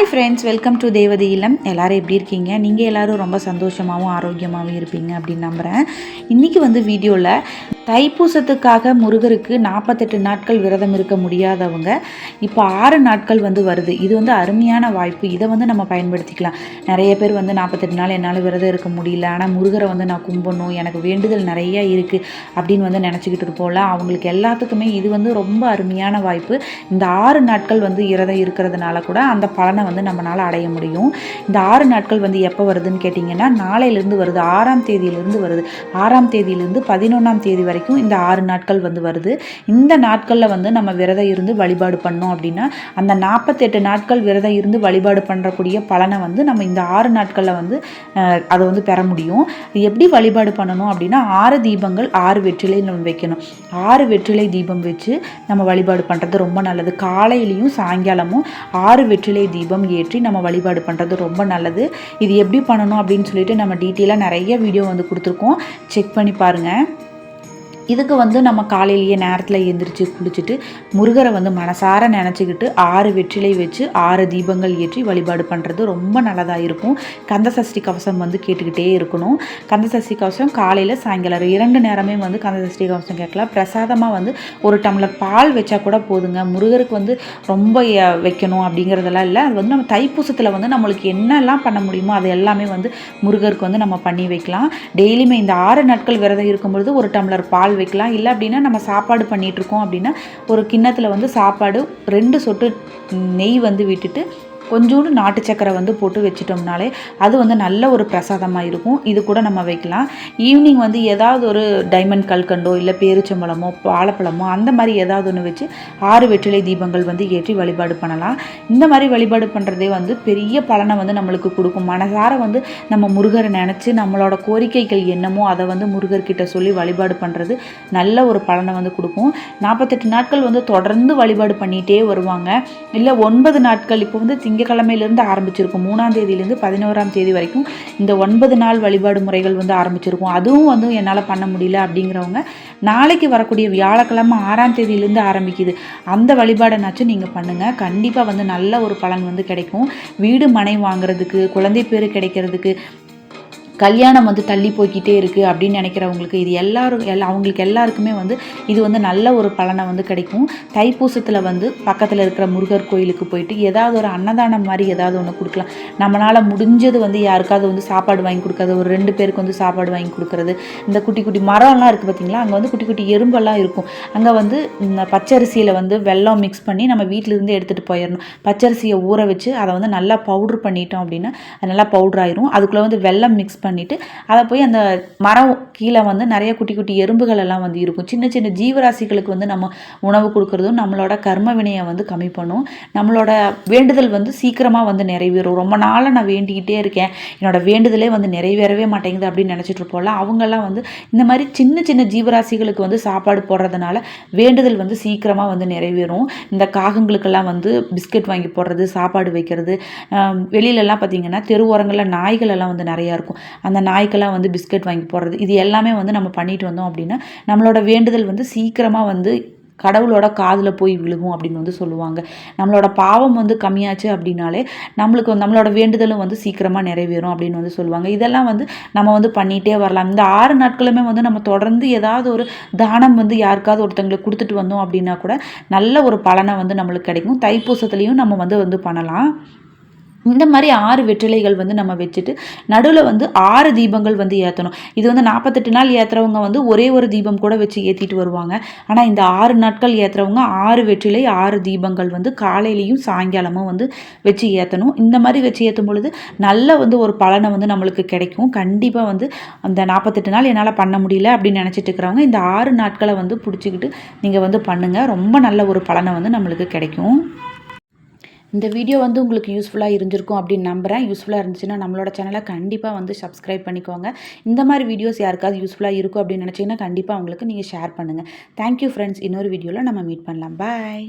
Hi friends welcome to தேவதி இல்லம் எல்லோரும் எப்படி இருக்கீங்க? நீங்கள் எல்லாரும் ரொம்ப சந்தோஷமாகவும் ஆரோக்கியமாகவும் இருப்பீங்க அப்படின்னு நம்புகிறேன் இன்றைக்கி வந்து வீடியோவில் தைப்பூசத்துக்காக முருகருக்கு நாற்பத்தெட்டு நாட்கள் விரதம் இருக்க முடியாதவங்க இப்போ ஆறு நாட்கள் வந்து வருது. இது வந்து அருமையான வாய்ப்பு. இதை வந்து நம்ம பயன்படுத்திக்கலாம். நிறைய பேர் வந்து நாற்பத்தெட்டு நாள் என்னால் விரதம் இருக்க முடியல. ஆனால் முருகரை வந்து நான் கும்பிடணும் எனக்கு வேண்டுதல் நிறைய இருக்குது அப்படின்னு வந்து நினச்சிக்கிட்டு இருப்போம்ல. அவங்களுக்கு எல்லாத்துக்குமே இது வந்து ரொம்ப அருமையான வாய்ப்பு. இந்த ஆறு நாட்கள் வந்து விரதம் இருக்கிறதுனால கூட அந்த பலனை வந்து நம்மளால் அடைய முடியும். இந்த ஆறு நாட்கள் வந்து எப்போ வருதுன்னு கேட்டிங்கன்னா நாளையிலேருந்து வருது. ஆறாம் தேதியிலேருந்து வருது. ஆறாம் தேதியிலேருந்து பதினொன்றாம் தேதி வரைக்கும் இந்த ஆறு நாட்கள் வந்து வருது. இந்த நாட்களில் வந்து நம்ம விரதம் இருந்து வழிபாடு பண்ணோம் அப்படின்னா அந்த நாற்பத்தெட்டு நாட்கள் விரதம் இருந்து வழிபாடு பண்ணுறக்கூடிய பலனை வந்து நம்ம இந்த ஆறு நாட்களில் வந்து அதை வந்து பெற முடியும். எப்படி வழிபாடு பண்ணணும் அப்படின்னா ஆறு தீபங்கள் ஆறு வெற்றிலை நம்ம வைக்கணும். ஆறு வெற்றிலை தீபம் வச்சு நம்ம வழிபாடு பண்ணுறது ரொம்ப நல்லது. காலையிலையும் சாயங்காலமும் ஆறு வெற்றிலை தீபம் ஏற்றி நம்ம வழிபாடு பண்ணுறது ரொம்ப நல்லது. இது எப்படி பண்ணணும் அப்படின்னு சொல்லிட்டு நம்ம டீட்டெயிலாக நிறைய வீடியோ வந்து கொடுத்துருக்கோம். செக் பண்ணி பாருங்கள் இதுக்கு வந்து நம்ம காலையிலேயே நேரத்தில் எந்திரிச்சு குளிச்சுட்டு முருகரை வந்து மனசார நினச்சிக்கிட்டு ஆறு வெற்றிலை வச்சு ஆறு தீபங்கள் ஏற்றி வழிபாடு பண்ணுறது ரொம்ப நல்லதாக இருக்கும். கந்த சஷ்டி கவசம் வந்து கேட்டுக்கிட்டே இருக்கணும். கந்த சஷ்டி கவசம் காலையில் சாயங்காலம் இரண்டு நேரமே வந்து கந்த சஷ்டி கவசம் கேட்கலாம். பிரசாதமாக வந்து ஒரு டம்ளர் பால் வச்சா கூட போதுங்க. முருகருக்கு வந்து ரொம்ப வைக்கணும் அப்படிங்கிறதெல்லாம் இல்லை. அது வந்து நம்ம தைப்பூசத்தில் வந்து நம்மளுக்கு என்னெல்லாம் பண்ண முடியுமோ அது எல்லாமே வந்து முருகருக்கு வந்து நம்ம பண்ணி வைக்கலாம். டெய்லியுமே இந்த ஆறு நாட்கள் விரதம் இருக்கும்பொழுது ஒரு டம்ளர் பால் வைக்கலாம். இல்லை அப்படின்னா நம்ம சாப்பாடு பண்ணிட்டு இருக்கோம் அப்படின்னா ஒரு கிண்ணத்தில் வந்து சாப்பாடு ரெண்டு சொட்டு நெய் வந்து விட்டுட்டு கொஞ்சோண்டு நாட்டு சக்கரை வந்து போட்டு வச்சிட்டோம்னாலே அது வந்து நல்ல ஒரு பிரசாதமாக இருக்கும். இது கூட நம்ம வைக்கலாம். ஈவினிங் வந்து ஏதாவது ஒரு டைமண்ட் கல்கண்டோ இல்லை பேரிச்சம்பழமோ வாழைப்பழமோ அந்த மாதிரி ஏதாவது ஒன்று வச்சு ஆறு வெற்றிலை தீபங்கள் வந்து ஏற்றி வழிபாடு பண்ணலாம். இந்த மாதிரி வழிபாடு பண்ணுறதே வந்து பெரிய பலனை வந்து நம்மளுக்கு கொடுக்கும். மனசார வந்து நம்ம முருகரை நினச்சி நம்மளோட கோரிக்கைகள் என்னமோ அதை வந்து முருகர்கிட்ட சொல்லி வழிபாடு பண்ணுறது நல்ல ஒரு பலனை வந்து கொடுக்கும். நாற்பத்தெட்டு நாட்கள் வந்து தொடர்ந்து வழிபாடு பண்ணிகிட்டே வருவாங்க. இல்லை ஒன்பது நாட்கள் இப்போ வந்து திங்கக்கிழமையிலேருந்து ஆரம்பிச்சிருக்கும். மூணாம் தேதியிலேருந்து பதினோராம் தேதி வரைக்கும் இந்த ஒன்பது நாள் வழிபாடு முறைகள் வந்து ஆரம்பிச்சிருக்கும். அதுவும் வந்து என்னால் பண்ண முடியல அப்படிங்கிறவங்க நாளைக்கு வரக்கூடிய வியாழக்கிழமை ஆறாம் தேதியிலேருந்து ஆரம்பிக்குது. அந்த வழிபாடைனாச்சும் நீங்கள் பண்ணுங்கள் கண்டிப்பாக வந்து நல்ல ஒரு பலன் வந்து கிடைக்கும். வீடு மனை வாங்குறதுக்கு குழந்தை பேர் கிடைக்கிறதுக்கு கல்யாணம் வந்து தள்ளி போய்க்கிட்டே இருக்குது அப்படின்னு நினைக்கிறவங்களுக்கு இது எல்லாரும் எல்லா அவங்களுக்கு எல்லாருக்குமே வந்து இது வந்து நல்ல ஒரு பலனை வந்து கிடைக்கும். தைப்பூசத்தில் வந்து பக்கத்தில் இருக்கிற முருகர் கோயிலுக்கு போயிட்டு ஏதாவது ஒரு அன்னதானம் மாதிரி ஏதாவது ஒன்று கொடுக்கலாம். நம்மளால் முடிஞ்சது வந்து யாருக்காவது வந்து சாப்பாடு வாங்கி கொடுக்கறது ஒரு ரெண்டு பேருக்கு வந்து சாப்பாடு வாங்கி கொடுக்கறது. இந்த குட்டி குட்டி மரம்லாம் இருக்குது பார்த்தீங்களா அங்கே வந்து குட்டி குட்டி எறும்பெல்லாம் இருக்கும். அங்கே வந்து இந்த பச்சரிசியில் வந்து வெல்லம் மிக்ஸ் பண்ணி நம்ம வீட்டிலேருந்து எடுத்துகிட்டு போயிடணும் பச்சரிசியை ஊற வச்சு அதை வந்து நல்லா பவுட்ரு பண்ணிட்டோம் அப்படின்னா அது நல்லா பவுட்ரு ஆயிரும். அதுக்குள்ளே வந்து வெள்ளம் மிக்ஸ் பண்ணிவிட்டு அதை போய் அந்த மரம் கீழே வந்து நிறைய குட்டி குட்டி எறும்புகள் எல்லாம் வந்து இருக்கும். சின்ன சின்ன ஜீவராசிகளுக்கு வந்து நம்ம உணவு கொடுக்குறதும் நம்மளோட கர்ம வினையை வந்து கம்மி பண்ணும். நம்மளோட வேண்டுதல் வந்து சீக்கிரமாக வந்து நிறைவேறும். ரொம்ப நாளாக நான் வேண்டிக்கிட்டே இருக்கேன். என்னோட வேண்டுதலே வந்து நிறைவேறவே மாட்டேங்குது அப்படின்னு நினச்சிட்டு இருப்போம்ல அவங்கெல்லாம் வந்து இந்த மாதிரி சின்ன சின்ன ஜீவராசிகளுக்கு வந்து சாப்பாடு போடுறதுனால வேண்டுதல் வந்து சீக்கிரமாக வந்து நிறைவேறும். இந்த காகங்களுக்கெல்லாம் வந்து பிஸ்கட் வாங்கி போடுறது சாப்பாடு வைக்கிறது வெளியிலலாம் பார்த்தீங்கன்னா தெருவோரங்களில் நாய்கள் எல்லாம் வந்து நிறையா இருக்கும். அந்த நாய்க்கெல்லாம் வந்து பிஸ்கட் வாங்கி போடுறது. இது எல்லாமே வந்து நம்ம பண்ணிட்டு வந்தோம் அப்படின்னா நம்மளோட வேண்டுதல் வந்து சீக்கிரமாக வந்து கடவுளோட காதில் போய் விழுகும் அப்படின்னு வந்து சொல்லுவாங்க. நம்மளோட பாவம் வந்து கம்மியாச்சு அப்படின்னாலே நம்மளுக்கு நம்மளோட வேண்டுதலும் வந்து சீக்கிரமாக நிறைவேறும் அப்படின்னு வந்து சொல்லுவாங்க. இதெல்லாம் வந்து நம்ம வந்து பண்ணிகிட்டே வரலாம். இந்த ஆறு நாட்களுமே வந்து நம்ம தொடர்ந்து ஏதாவது ஒரு தானம் வந்து யாருக்காவது ஒருத்தங்களுக்கு கொடுத்துட்டு வந்தோம் அப்படின்னா கூட நல்ல ஒரு பலனை வந்து நம்மளுக்கு கிடைக்கும். தைப்பூசத்துலேயும் நம்ம வந்து வந்து பண்ணலாம். இந்த மாதிரி ஆறு வெற்றிலைகள் வந்து நம்ம வச்சுட்டு நடுவில் வந்து ஆறு தீபங்கள் வந்து ஏற்றணும் இது வந்து நாற்பத்தெட்டு நாள் ஏற்றுறவங்க வந்து ஒரே ஒரு தீபம் கூட வச்சு ஏற்றிட்டு வருவாங்க. ஆனால் இந்த ஆறு நாட்கள் ஏற்றுறவங்க ஆறு வெற்றிலை ஆறு தீபங்கள் வந்து காலையிலையும் சாயங்காலமும் வந்து வச்சு ஏற்றணும் இந்த மாதிரி வச்சு ஏற்றும் பொழுது நல்ல வந்து ஒரு பலனை வந்து நம்மளுக்கு கிடைக்கும். கண்டிப்பாக வந்து அந்த நாற்பத்தெட்டு நாள் என்னால் பண்ண முடியல அப்படின்னு நினச்சிட்டு இருக்கிறவங்க இந்த ஆறு நாட்களை வந்து பிடிச்சிக்கிட்டு நீங்கள் வந்து பண்ணுங்கள் ரொம்ப நல்ல ஒரு பலனை வந்து நம்மளுக்கு கிடைக்கும். இந்த வீடியோ வந்து உங்களுக்கு யூஸ்ஃபுல்லாக இருந்திருக்கும் அப்படின்னு நம்புகிறேன் யூஸ்ஃபுல்லாக இருந்துச்சுன்னா நம்மளோட சேனலை கண்டிப்பாக வந்து சப்ஸ்கிரைப் பண்ணிக்கோங்க. இந்த மாதிரி வீடியோஸ் யாருக்காவது யூஸ்ஃபுல்லாக இருக்கும் அப்படின்னு நினச்சிங்கன்னா கண்டிப்பாக உங்களுக்கு நீங்கள் ஷேர் பண்ணுங்கள் தேங்க்யூ ஃப்ரெண்ட்ஸ் இன்னொரு வீடியோவில் நம்ம மீட் பண்ணலாம். பாய்